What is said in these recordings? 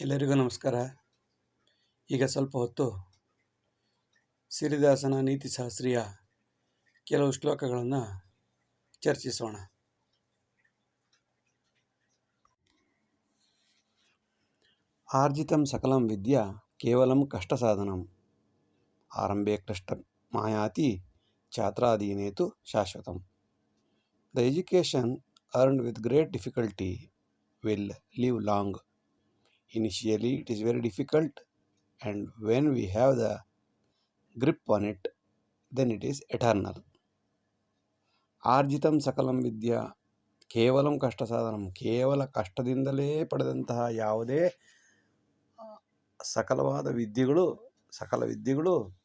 ಎಲ್ಲರಿಗೂ ನಮಸ್ಕಾರ. ಈಗ ಸ್ವಲ್ಪ ಹೊತ್ತು ಸಿರಿದಾಸನ ನೀತಿಶಾಸ್ತ್ರೀಯ ಕೆಲವು ಶ್ಲೋಕಗಳನ್ನು ಚರ್ಚಿಸೋಣ. ಆರ್ಜಿತಂ ಸಕಲಂ ವಿದ್ಯಾ ಕೇವಲಂ ಕಷ್ಟ ಸಾಧನಂ. ಆರಂಭೆ ಕಷ್ಟ ಮಾಯಾತಿ ಛಾತ್ರಾಧೀನೇತು ಶಾಶ್ವತಂ. The education earned with great difficulty will live long initially, it is very difficult, and when we have the grip on it, then it is eternal. ಆರ್ಜಿತಂ ಸಕಲಂ ವಿದ್ಯಾ ಕೇವಲಂ ಕಷ್ಟ ಸಾಧನಂ ಕೇವಲ ಕಷ್ಟದಿಂದಲೇ ಪಡೆದಂತಹ ಯಾವುದೇ ಸಕಲವಾದ ವಿದ್ಯೆಗಳು, ಸಕಲ ವಿದ್ಯೆಗಳು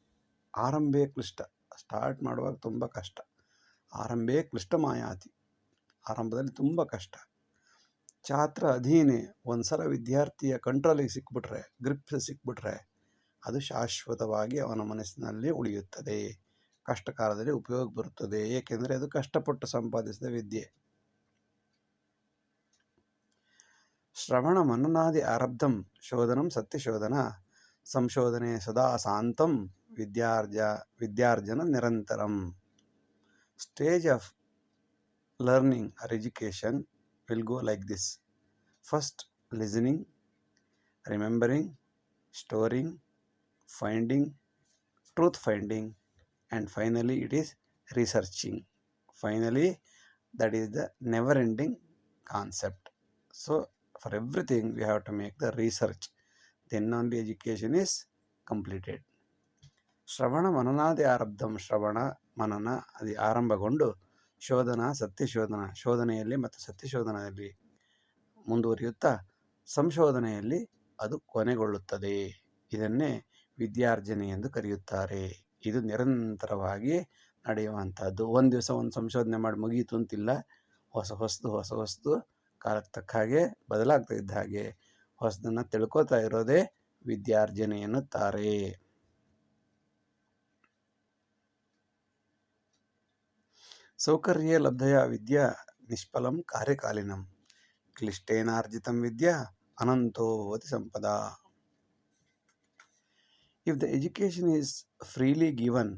ಆರಂಭೆ ಕ್ಲಿಷ್ಟ. ಸ್ಟಾರ್ಟ್ ಮಾಡುವಾಗ ತುಂಬ ಕಷ್ಟ. ಆರಂಭೇ ಕ್ಲಿಷ್ಟ ಮಾಯಾತಿ. ಆರಂಭದಲ್ಲಿ ತುಂಬ ಕಷ್ಟ. ಛಾತ್ರ ಅಧೀನೆ ಒಂದು ಸಲ ವಿದ್ಯಾರ್ಥಿಯ ಕಂಟ್ರೋಲಿಗೆ ಸಿಕ್ಬಿಟ್ರೆ ಗ್ರಿಪ್ ಸಿಕ್ಬಿಟ್ರೆ, ಅದು ಶಾಶ್ವತವಾಗಿ ಅವನ ಮನಸ್ಸಿನಲ್ಲಿ ಉಳಿಯುತ್ತದೆ. ಕಷ್ಟ ಕಾಲದಲ್ಲಿ ಉಪಯೋಗ ಬರುತ್ತದೆ, ಏಕೆಂದರೆ ಅದು ಕಷ್ಟಪಟ್ಟು ಸಂಪಾದಿಸಿದ ವಿದ್ಯೆ. ಶ್ರವಣ ಮನನಾದಿ ಆರಬ್ಧಂ ಶೋಧನಂ ಸತ್ಯಶೋಧನ, ಸಂಶೋಧನೆ ಸದಾ ಶಾಂತಂ ವಿದ್ಯಾರ್ಜ, ವಿದ್ಯಾರ್ಜನ ನಿರಂತರಂ. Stage of learning or education will go like this first listening remembering storing finding truth finding and finally it is researching finally that is the never ending concept so for everything we have to make the research then only education is completed ಶ್ರವಣ ಮನನಾದಿ ಆರಬ್ಧಂ ಶ್ರವಣ ಮನನ ಅದು ಆರಂಭಗೊಂಡು ಶೋಧನ, ಸತ್ಯಶೋಧನ ಶೋಧನೆಯಲ್ಲಿ ಮತ್ತು ಸತ್ಯಶೋಧನೆಯಲ್ಲಿ ಮುಂದುವರಿಯುತ್ತಾ, ಸಂಶೋಧನೆಯಲ್ಲಿ ಅದು ಕೊನೆಗೊಳ್ಳುತ್ತದೆ. ಇದನ್ನೇ ವಿದ್ಯಾರ್ಜನೆ ಎಂದು ಕರೆಯುತ್ತಾರೆ. ಇದು ನಿರಂತರವಾಗಿ ನಡೆಯುವಂಥದ್ದು. ಒಂದು ದಿವಸ ಒಂದು ಸಂಶೋಧನೆ ಮಾಡಿ ಮುಗಿಯಿತು ಅಂತಿಲ್ಲ. ಹೊಸ ಹೊಸದು ಹೊಸ ಹೊಸದು ಕಾಲಕ್ಕೆ ತಕ್ಕ ಹಾಗೆ ಬದಲಾಗ್ತಾ ಇದ್ದ ಹಾಗೆ ಹೊಸದನ್ನು ತಿಳ್ಕೊತಾ ಇರೋದೇ ವಿದ್ಯಾರ್ಜನೆ ಎನ್ನುತ್ತಾರೆ. ಸೌಕರ್ಯೇ ಲಬ್ಧಯ ವಿದ್ಯಾ ನಿಷ್ಫಲಂ ಕಾರ್ಯಕಾಲಿನಂ. ಕ್ಲಿಷ್ಟೇನಾರ್ಜಿತಂ ವಿದ್ಯಾ ಅನಂತೋವತಿ ಸಂಪದ. If the education is freely given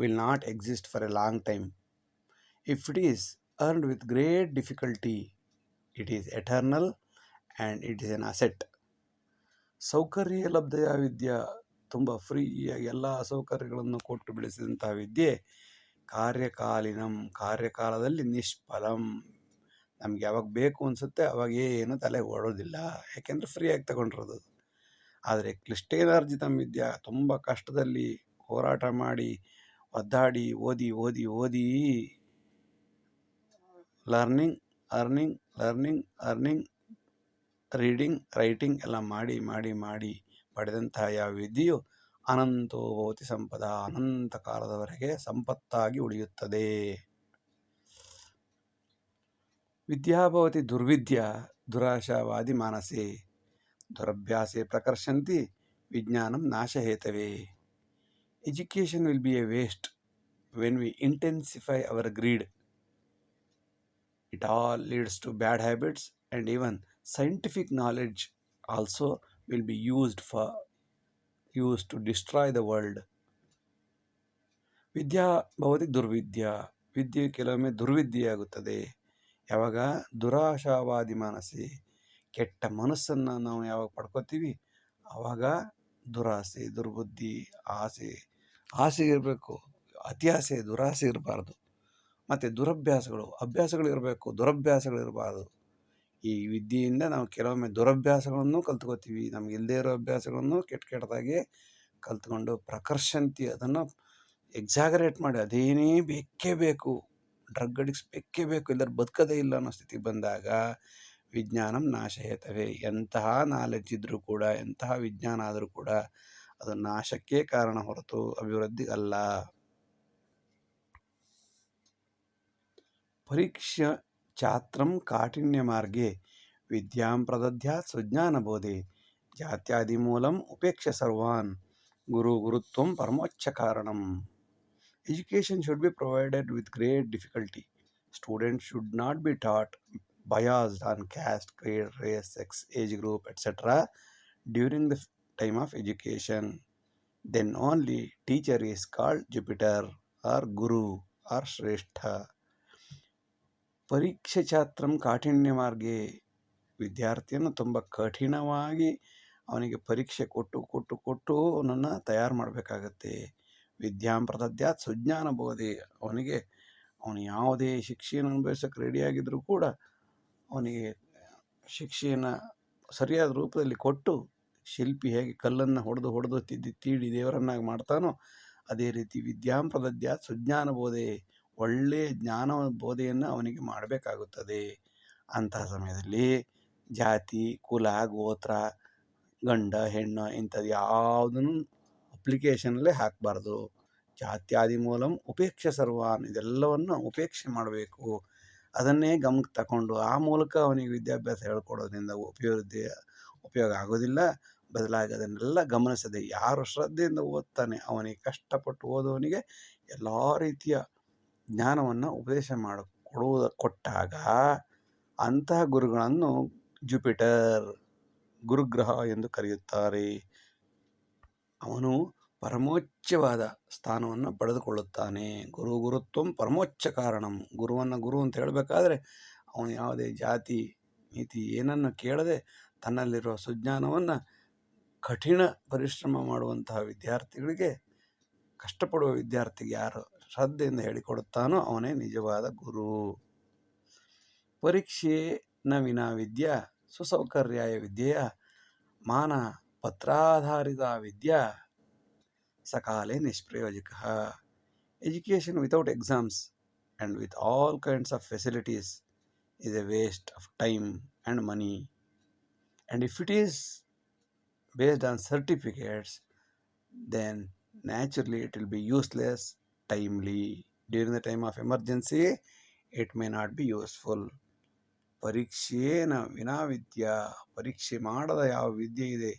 will not exist for a long time if it is earned with great difficulty it is eternal and it is an asset ಸೌಕರ್ಯ ಲಬ್ಧಯ ವಿದ್ಯಾ, ತುಂಬ ಫ್ರೀಯಾಗಿ ಎಲ್ಲ ಸೌಕರ್ಯಗಳನ್ನು ಕೊಟ್ಟು ಬೆಳೆಸಿದಂತಹ ವಿದ್ಯೆ ಕಾರ್ಯಕಾಲಿನಂ, ಕಾರ್ಯಕಾಲದಲ್ಲಿ ನಿಷ್ಫಲಂ. ನಮ್ಗೆ ಯಾವಾಗ ಬೇಕು ಅನಿಸುತ್ತೆ ಅವಾಗ ಏನು ತಲೆ ಓಡೋದಿಲ್ಲ. ಯಾಕೆಂದರೆ ಫ್ರೀಯಾಗಿ ತಗೊಂಡಿರೋದು ಆದರೆ ಕ್ಲಿಷ್ಟೇನಾರ್ಜಿತಂ ವಿದ್ಯಾ ತುಂಬ ಕಷ್ಟದಲ್ಲಿ ಹೋರಾಟ ಮಾಡಿ, ಒದ್ದಾಡಿ, ಓದಿ ಓದಿ ಓದಿ. Learning earning learning earning reading, writing ಎಲ್ಲ ಮಾಡಿ ಮಾಡಿ ಮಾಡಿ ಪಡೆದಂತಹ ಯಾವ ವಿದ್ಯೆಯು ಅನಂತೋ ಭವತಿ ಸಂಪದ ಅನಂತ ಕಾಲದವರೆಗೆ ಸಂಪತ್ತಾಗಿ ಉಳಿಯುತ್ತದೆ. ವಿದ್ಯಾಭವತಿ ದುರ್ವಿದ್ಯ ದುರಾಶಾವಾದಿ ಮಾನಸೆ, ದುರಭ್ಯಾಸೆ ಪ್ರಕರ್ಷಂತಿ ವಿಜ್ಞಾನಂ ನಾಶಹೇತವೇ. Education will be a waste when we intensify our greed it all leads to bad habits and even scientific knowledge also will be used for use to destroy the world ವಿದ್ಯಾ ಭವತಿ ದುರ್ವಿದ್ಯ. ವಿದ್ಯೆ ಕೆಲವೊಮ್ಮೆ ದುರ್ವಿದ್ಯೆಯಾಗುತ್ತದೆ. ಯಾವಾಗ? ದುರಾಶಾವಾದಿ ಮನಸ್ಸಿ. ಕೆಟ್ಟ ಮನಸ್ಸನ್ನು ನಾವು ಯಾವಾಗ ಪಡ್ಕೋತೀವಿ? ಆವಾಗ ದುರಾಸೆ, ದುರ್ಬುದ್ಧಿ, ಆಸೆ. ಆಸೆ ಇರಬೇಕು. ಅತಿ ಆಸೆ, ದುರಾಸೆ ಇರಬಾರ್ದು. ಮತ್ತು ದುರಭ್ಯಾಸಗಳು. ಅಭ್ಯಾಸಗಳು ಇರಬೇಕು. ದುರಭ್ಯಾಸಗಳು ಇರಬಾರ್ದು. ಈ ವಿದ್ಯೆಯಿಂದ ನಾವು ಕೆಲವೊಮ್ಮೆ ದುರಭ್ಯಾಸಗಳನ್ನು ಕಲ್ತ್ಕೋತೀವಿ. ನಮ್ಗೆ ಇಲ್ಲದೇ ಇರೋ ಅಭ್ಯಾಸಗಳನ್ನು ಕೆಟ್ಟ ಕೆಟ್ಟದಾಗಿ ಕಲ್ತ್ಕೊಂಡು ಪ್ರಕರ್ಷಂತಿ ಅದನ್ನು ಎಕ್ಸಾಗರೇಟ್ ಮಾಡಿ, ಅದೇನೇ ಬೇಕೇ ಬೇಕು, ಡ್ರಗ್ ಅಡಿಕ್ಸ್ ಬೇಕೇ ಬೇಕು ಇಲ್ಲದ್ರೆ ಬದುಕದೇ ಇಲ್ಲ ಅನ್ನೋ ಸ್ಥಿತಿ ಬಂದಾಗ ವಿಜ್ಞಾನಂ ನಾಶಯತವೆ ಎಂತಹ ನಾಲೆಡ್ಜ್ ಇದ್ದರೂ ಕೂಡ, ಎಂತಹ ವಿಜ್ಞಾನ ಆದರೂ ಕೂಡ ಅದು ನಾಶಕ್ಕೆ ಕಾರಣ ಹೊರತು ಅಭಿವೃದ್ಧಿ ಅಲ್ಲ. ಪರೀಕ್ಷಾ ಛಾತ್ರಂ ಕಾಠಿನ್ಯಮಾರ್ಗೆ ವಿದ್ಯಾಂ ಪ್ರದಧ್ಯಾತ್ ಸುಜ್ಞಾನಬೋಧೆ ಜಾತ್ಯಾದಿಮೂಲಂ ಉಪೇಕ್ಷ ಸರ್ವಾನ್ ಗುರು ಗುರುತ್ವಂ ಪರಮೋಚ್ಚ ಕಾರಣಂ education should be provided with great difficulty student should not be taught biased on caste, creed, race, sex, age group, etc. during the time of education. Then only teacher is called Jupiter or Guru or Shrestha. ಪರೀಕ್ಷೆ ಛಾತ್ರಂ ಕಾಠಿಣ್ಯ ಮಾರ್ಗೆ. ವಿದ್ಯಾರ್ಥಿಯನ್ನು ತುಂಬ ಕಠಿಣವಾಗಿ ಅವನಿಗೆ ಪರೀಕ್ಷೆ ಕೊಟ್ಟು ಕೊಟ್ಟು ಕೊಟ್ಟು ಅವನನ್ನು ತಯಾರು ಮಾಡಬೇಕಾಗತ್ತೆ. ವಿದ್ಯಾಂ ಪ್ರದದ್ಯಾತ್ ಸುಜ್ಞಾನ ಬೋಧಿ. ಅವನಿಗೆ, ಅವನು ಯಾವುದೇ ಶಿಕ್ಷೆಯನ್ನು ಅನುಭವಿಸೋಕೆ ರೆಡಿಯಾಗಿದ್ದರೂ ಕೂಡ ಅವನಿಗೆ ಶಿಕ್ಷೆಯನ್ನು ಸರಿಯಾದ ರೂಪದಲ್ಲಿ ಕೊಟ್ಟು ಶಿಲ್ಪಿ ಹೇಗೆ ಕಲ್ಲನ್ನು ಹೊಡೆದು ಹೊಡೆದು ತಿದ್ದಿ, ತೀಡಿ ದೇವರನ್ನಾಗಿ ಮಾಡ್ತಾನೋ, ಅದೇ ರೀತಿ ವಿದ್ಯಾಂ ಪ್ರದದ್ಯಾತ್ ಸುಜ್ಞಾನ ಬೋಧೆ. ಒಳ್ಳೆಯ ಜ್ಞಾನ ಬೋಧೆಯನ್ನು ಅವನಿಗೆ ಮಾಡಬೇಕಾಗುತ್ತದೆ. ಅಂತಹ ಸಮಯದಲ್ಲಿ ಜಾತಿ, ಕುಲ, ಗೋತ್ರ, ಗಂಡ, ಹೆಣ್ಣು ಇಂಥದ್ದು ಯಾವುದನ್ನು ಅಪ್ಲಿಕೇಶನಲ್ಲೇ ಹಾಕಬಾರ್ದು. ಜಾತ್ಯಾದಿ ಮೂಲಂ ಉಪೇಕ್ಷೆ ಸರ್ವಾನ್ ಇದೆಲ್ಲವನ್ನು ಉಪೇಕ್ಷೆ ಮಾಡಬೇಕು. ಅದನ್ನೇ ಗಮನಕ್ಕೆ ತಗೊಂಡು ಆ ಮೂಲಕ ಅವನಿಗೆ ವಿದ್ಯಾಭ್ಯಾಸ ಹೇಳ್ಕೊಡೋದ್ರಿಂದ ಉಪಯೋಗ ಉಪಯೋಗ ಆಗೋದಿಲ್ಲ. ಬದಲಾಗಿ ಅದನ್ನೆಲ್ಲ ಗಮನಿಸದೆ ಯಾರು ಶ್ರದ್ಧೆಯಿಂದ ಓದ್ತಾನೆ, ಅವನಿಗೆ ಕಷ್ಟಪಟ್ಟು ಓದೋವನಿಗೆ ಎಲ್ಲ ರೀತಿಯ ಜ್ಞಾನವನ್ನು ಉಪದೇಶ ಮಾಡಿ ಕೊಟ್ಟಾಗ ಅಂತಹ ಗುರುಗಳನ್ನು ಜುಪಿಟರ್ ಗುರುಗ್ರಹ ಎಂದು ಕರೆಯುತ್ತಾರೆ. ಅವನು ಪರಮೋಚ್ಚವಾದ ಸ್ಥಾನವನ್ನು ಪಡೆದುಕೊಳ್ಳುತ್ತಾನೆ. ಗುರು ಗುರುತ್ವಂ ಪರಮೋಚ್ಚ ಕಾರಣಂ ಗುರುವನ್ನು ಗುರು ಅಂತ ಹೇಳಬೇಕಾದ್ರೆ ಅವನು ಯಾವುದೇ ಜಾತಿ, ನೀತಿ ಏನನ್ನು ಕೇಳದೆ ತನ್ನಲ್ಲಿರುವ ಸುಜ್ಞಾನವನ್ನು ಕಠಿಣ ಪರಿಶ್ರಮ ಮಾಡುವಂತಹ ವಿದ್ಯಾರ್ಥಿಗಳಿಗೆ ಕಷ್ಟಪಡುವ ವಿದ್ಯಾರ್ಥಿಗೆ ಯಾರು? ಶ್ರದ್ಧೆಯಿಂದ ಹೇಳಿಕೊಡುತ್ತಾನೋ ಅವನೇ ನಿಜವಾದ ಗುರು. ಪರೀಕ್ಷೆ ನ ವಿನಾ ವಿದ್ಯಾ ಸುಸೌಕರ್ಯಾಯ ವಿದ್ಯೆಯ ಮಾನ ಪತ್ರಾಧಾರಿತ ವಿದ್ಯಾ ಸಕಾಲೆ ನಿಷ್ಪ್ರಯೋಜಕ. Education without exams and with all kinds of facilities is a waste of time and money. And if it is based on certificates, then naturally it will be useless. Timely. During the time of emergency, it may not be useful. ಪರೀಕ್ಷೆಯೇನ ವಿನಾ ವಿದ್ಯಾ ಪರೀಕ್ಷೆ ಮಾಡದ ಯಾವ ವಿದ್ಯೆ ಇದೆ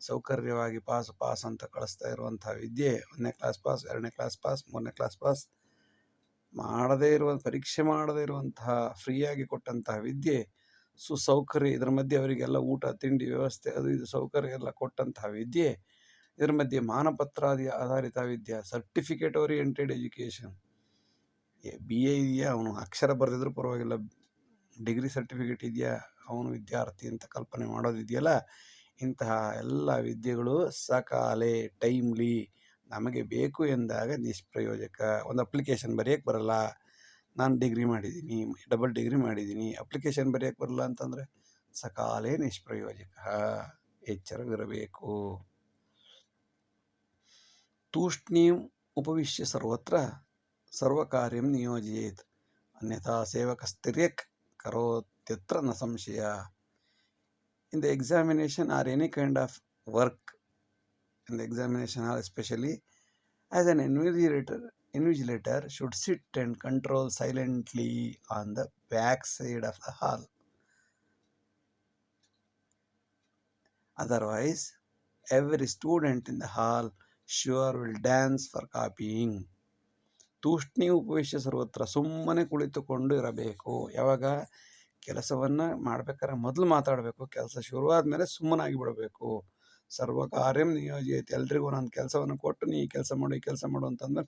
ಸೌಕರ್ಯವಾಗಿ pass pass ಅಂತ ಕಳಿಸ್ತಾ ಇರುವಂಥ ವಿದ್ಯೆ ಒಂದನೇ ಕ್ಲಾಸ್ ಪಾಸ್ ಎರಡನೇ ಕ್ಲಾಸ್ ಪಾಸ್ ಮೂರನೇ ಕ್ಲಾಸ್ ಪಾಸ್ ಮಾಡದೇ ಇರುವ ಪರೀಕ್ಷೆ ಮಾಡದೇ ಇರುವಂತಹ ಫ್ರೀಯಾಗಿ ಕೊಟ್ಟಂತಹ ವಿದ್ಯೆ ಸುಸೌಕರ್ಯ ಇದರ ಮಧ್ಯೆ ಅವರಿಗೆಲ್ಲ ಊಟ ತಿಂಡಿ ವ್ಯವಸ್ಥೆ ಅದು ಇದು ಸೌಕರ್ಯ ಎಲ್ಲ ಕೊಟ್ಟಂತಹ ವಿದ್ಯೆ ಇದರ ಮಧ್ಯೆ ಮಾನಪತ್ರಾದಿ ಆಧಾರಿತ ವಿದ್ಯೆ certificate oriented education be a ಇದೆಯಾ? ಅವನು ಅಕ್ಷರ ಬರೆದಿದ್ರು ಪರವಾಗಿಲ್ಲ. ಡಿಗ್ರಿ ಸರ್ಟಿಫಿಕೇಟ್ ಇದೆಯಾ? ಅವನು ವಿದ್ಯಾರ್ಥಿ ಅಂತ ಕಲ್ಪನೆ ಮಾಡೋದಿದೆಯಲ್ಲ? ಇಂತಹ ಎಲ್ಲ ವಿದ್ಯೆಗಳು ಸಕಾಲೆ ಟೈಮ್ಲಿ ನಮಗೆ ಬೇಕು ಎಂದಾಗ ನಿಷ್ಪ್ರಯೋಜಕ. ಒಂದು ಅಪ್ಲಿಕೇಶನ್ ಬರೆಯೋಕ್ಕೆ ಬರಲ್ಲ. ನಾನು ಡಿಗ್ರಿ ಮಾಡಿದ್ದೀನಿ ಡಬಲ್ ಡಿಗ್ರಿ ಮಾಡಿದ್ದೀನಿ. ಅಪ್ಲಿಕೇಶನ್ ಬರೆಯೋಕ್ಕೆ ಬರಲ್ಲ ಅಂತಂದರೆ ಸಕಾಲೇ ನಿಷ್ಪ್ರಯೋಜಕ. ಎಚ್ಚರವಿರಬೇಕು. तूष्णीम उपविश्य सर्वत्र सर्वकार्यम अन्यथा सेवक स्थिर्यक न संशय। In the examination or any kind of work in the examination or especially as an invigilator invigilator should sit and control silently on the back side of the hall otherwise every student in the hall sure will dance for copying ತೂಷ್ಣಿ ಉಪವೇಶ ಸರ್ವತ್ರ ಸುಮ್ಮನೆ ಕುಳಿತುಕೊಂಡು ಇರಬೇಕು. ಯಾವಾಗ? ಕೆಲಸವನ್ನು ಮಾಡ್ಬೇಕಾದ್ರೆ ಮೊದಲು ಮಾತಾಡಬೇಕು. ಕೆಲಸ ಶುರುವಾದ ಮೇಲೆ ಸುಮ್ಮನಾಗಿ ಬಿಡಬೇಕು. ಸರ್ವ ಕಾರ್ಯಂ ನಿಯೋಜಿತ ಎಲ್ರಿಗೂ ಒಂದೊಂದು ಕೆಲಸವನ್ನು ಕೊಟ್ಟು ನೀ ಕೆಲಸ ಮಾಡು, ಈ ಕೆಲಸ ಮಾಡು ಅಂತಂದ್ರೆ